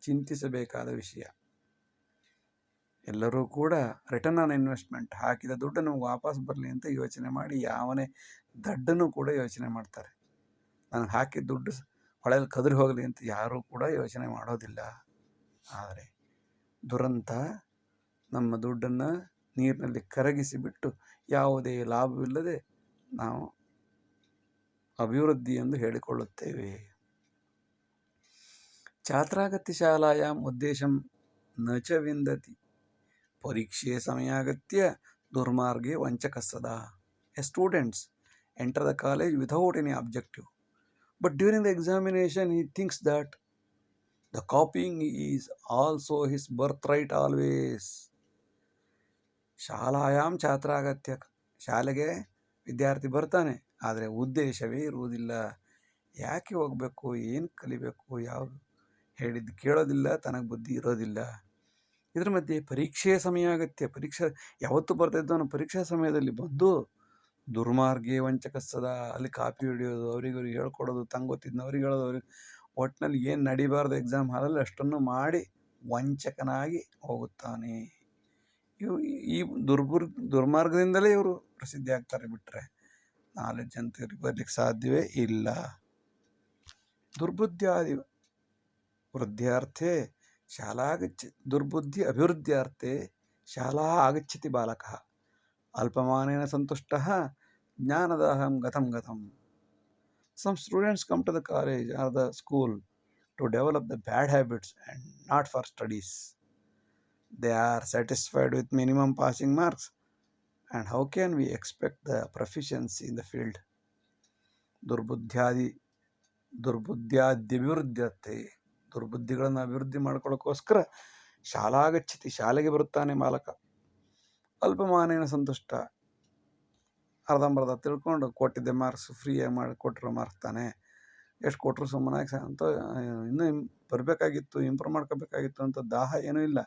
ಚಿಂತಿಸಬೇಕಾದ ವಿಷಯ. ಎಲ್ಲರೂ ಕೂಡ ರಿಟರ್ನ್ ಆನ್ ಇನ್ವೆಸ್ಟ್ಮೆಂಟ್ ಹಾಕಿದ ದುಡ್ಡು ನಮ್ಗೆ ವಾಪಸ್ ಬರಲಿ ಅಂತ ಯೋಚನೆ ಮಾಡಿ ಯಾವನೇ ದಡ್ಡನ್ನು ಕೂಡ ಯೋಚನೆ ಮಾಡ್ತಾರೆ. ನನಗೆ ಹಾಕಿದ ದುಡ್ಡು ಹೊಳೆಯಲ್ಲಿ ಕದ್ರಿ ಹೋಗಲಿ ಅಂತ ಯಾರೂ ಕೂಡ ಯೋಚನೆ ಮಾಡೋದಿಲ್ಲ. ಆದರೆ ದುರಂತ ನಮ್ಮ ದುಡ್ಡನ್ನು ನೀರಿನಲ್ಲಿ ಕರಗಿಸಿ ಬಿಟ್ಟು ಯಾವುದೇ ಲಾಭವಿಲ್ಲದೆ ನಾವು ಅಭಿವೃದ್ಧಿ ಎಂದು ಹೇಳಿಕೊಳ್ಳುತ್ತೇವೆ. ಛಾತ್ರಾಗತಿ ಶಾಲಾಯಾಮ್ ಉದ್ದೇಶಂ ನಚವಿಂದತಿ ವಿಂದತಿ ಸಮಯ ಅಗತ್ಯ, ದುರ್ಮಾರ್ಗೆ ವಂಚಕಸ್ಸದ a students, enter the college without any objective but during the examination he thinks that the copying is also his birthright always ಶಾಲಾಯಾಮ್ ಛಾತ್ರಾಗತ್ಯ ಶಾಲೆಗೆ ವಿದ್ಯಾರ್ಥಿ ಬರ್ತಾನೆ, ಆದರೆ ಉದ್ದೇಶವೇ ಇರುವುದಿಲ್ಲ. ಯಾಕೆ ಹೋಗಬೇಕು, ಏನು ಕಲಿಬೇಕು, ಯಾವ ಹೇಳಿದ್ದು ಕೇಳೋದಿಲ್ಲ, ತನಗೆ ಬುದ್ಧಿ ಇರೋದಿಲ್ಲ. ಇದ್ರ ಮಧ್ಯೆ ಪರೀಕ್ಷೆಯ ಸಮಯ ಆಗತ್ಯ ಪರೀಕ್ಷೆ ಯಾವತ್ತು ಬರ್ತಾಯಿದ್ದವನು ಪರೀಕ್ಷಾ ಸಮಯದಲ್ಲಿ ಬಂದು ದುರ್ಮಾರ್ಗೆ ವಂಚಕಸ್ತದ. ಅಲ್ಲಿ ಕಾಪಿ ಹಿಡಿಯೋದು ಅವರಿಗವ್ರಿಗೆ ಹೇಳ್ಕೊಡೋದು ತಂಗೊತ್ತಿದ್ನ ಗೊತ್ತಿದ್ನ ಅವ್ರಿಗೆ ಹೇಳೋದು, ಅವ್ರಿಗೆ ಒಟ್ಟಿನಲ್ಲಿ ಏನು ನಡಿಬಾರ್ದು ಎಕ್ಸಾಮ್ ಹಾಲಲ್ಲಿ ಅಷ್ಟನ್ನು ಮಾಡಿ ವಂಚಕನಾಗಿ ಹೋಗುತ್ತಾನೆ. ಇವು ಈ ದುರ್ಬುರ್, ದುರ್ಮಾರ್ಗದಿಂದಲೇ ಇವರು ಪ್ರಸಿದ್ಧಿ ಆಗ್ತಾರೆ ಬಿಟ್ಟರೆ ನಾಲೆಡ್ಜ್ ಅಂತ ಬರ್ಲಿಕ್ಕೆ ಸಾಧ್ಯವೇ ಇಲ್ಲ. ದುರ್ಬುದ್ಧಿಯಾದಿ ವೃದ್ಧಾರ್ಥೆ शाला आगछ दुर्बुद्धि अभिवृद्ध्यर्थे शाला आगछति बालक। अल्पमान संतुष्ट ज्ञानदाहम गतम गतम। Some students come to the college or the school to develop the bad habits and not for studies they are satisfied with minimum passing marks and how can we expect the proficiency in the field दुर्बुद्ध्यादि, दुर्बुद्ध्याद्यभिवृद्ध्यर्थे ದುರ್ಬುದ್ಧಿಗಳನ್ನು ಅಭಿವೃದ್ಧಿ ಮಾಡ್ಕೊಳ್ಳೋಕ್ಕೋಸ್ಕರ ಶಾಲಾಗಚ್ಚಿತಿ ಶಾಲೆಗೆ ಬರುತ್ತಾನೆ ಬಾಲಕ ಅಲ್ಪಮಾನೇನ ಸಂತುಷ್ಟ. ಅರ್ಧಂಬರ್ಧ ತಿಳ್ಕೊಂಡು ಕೊಟ್ಟಿದ್ದೆ ಮಾರ್ಕ್ಸ್ ಫ್ರೀಯಾಗಿ ಮಾಡಿ ಕೊಟ್ಟರು ಮಾರ್ಕ್ಸ್ ತಾನೆ. ಎಷ್ಟು ಕೊಟ್ಟರು ಸುಮ್ಮನಾಗಿ ಅಂತ, ಇನ್ನೂ ಬರಬೇಕಾಗಿತ್ತು ಇಂಪ್ರೂವ್ ಮಾಡ್ಕೋಬೇಕಾಗಿತ್ತು ಅಂತ ದಾಹ ಏನೂ ಇಲ್ಲ.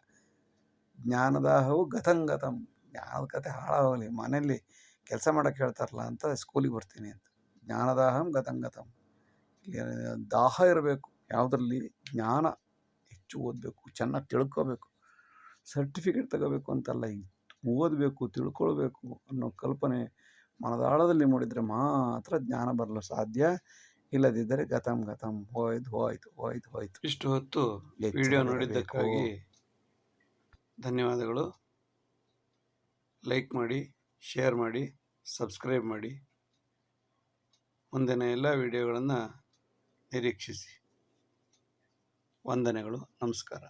ಜ್ಞಾನದಾಹವು ಗತಂಗತಂ ಜ್ಞಾನದ ಕತೆ ಹಾಳಾಗಲಿ ಮನೆಯಲ್ಲಿ ಕೆಲಸ ಮಾಡೋಕ್ಕೆ ಹೇಳ್ತಾರಲ್ಲ ಅಂತ ಸ್ಕೂಲಿಗೆ ಬರ್ತೀನಿ ಅಂತ. ಜ್ಞಾನದಾಹಂ ಗತಂಗತಂ ದಾಹ ಇರಬೇಕು. ಯಾವುದರಲ್ಲಿ ಜ್ಞಾನ ಹೆಚ್ಚು ಓದಬೇಕು ಚೆನ್ನಾಗಿ ತಿಳ್ಕೋಬೇಕು ಸರ್ಟಿಫಿಕೇಟ್ ತಗೋಬೇಕು ಅಂತಲ್ಲ ಓದಬೇಕು ತಿಳ್ಕೊಳ್ಬೇಕು ಅನ್ನೋ ಕಲ್ಪನೆ ಮನದಾಳದಲ್ಲಿ ಮೂಡಿದರೆ ಮಾತ್ರ ಜ್ಞಾನ ಬರಲು ಸಾಧ್ಯ. ಇಲ್ಲದಿದ್ದರೆ ಗತಂ ಗತಂ ಹೋಯ್ತು ಹೋಯ್ತು ಹೋಯ್ತು ಹೋಯ್ತು. ಇಷ್ಟು ಹೊತ್ತು ವಿಡಿಯೋ. ನೋಡಿದ್ದಕ್ಕಾಗಿ ಧನ್ಯವಾದಗಳು. ಲೈಕ್ ಮಾಡಿ ಶೇರ್ ಮಾಡಿ ಸಬ್ಸ್ಕ್ರೈಬ್ ಮಾಡಿ. ಮುಂದಿನ ಎಲ್ಲ ವಿಡಿಯೋಗಳನ್ನು ನಿರೀಕ್ಷಿಸಿ. ವಂದನೆಗಳು. ನಮಸ್ಕಾರ.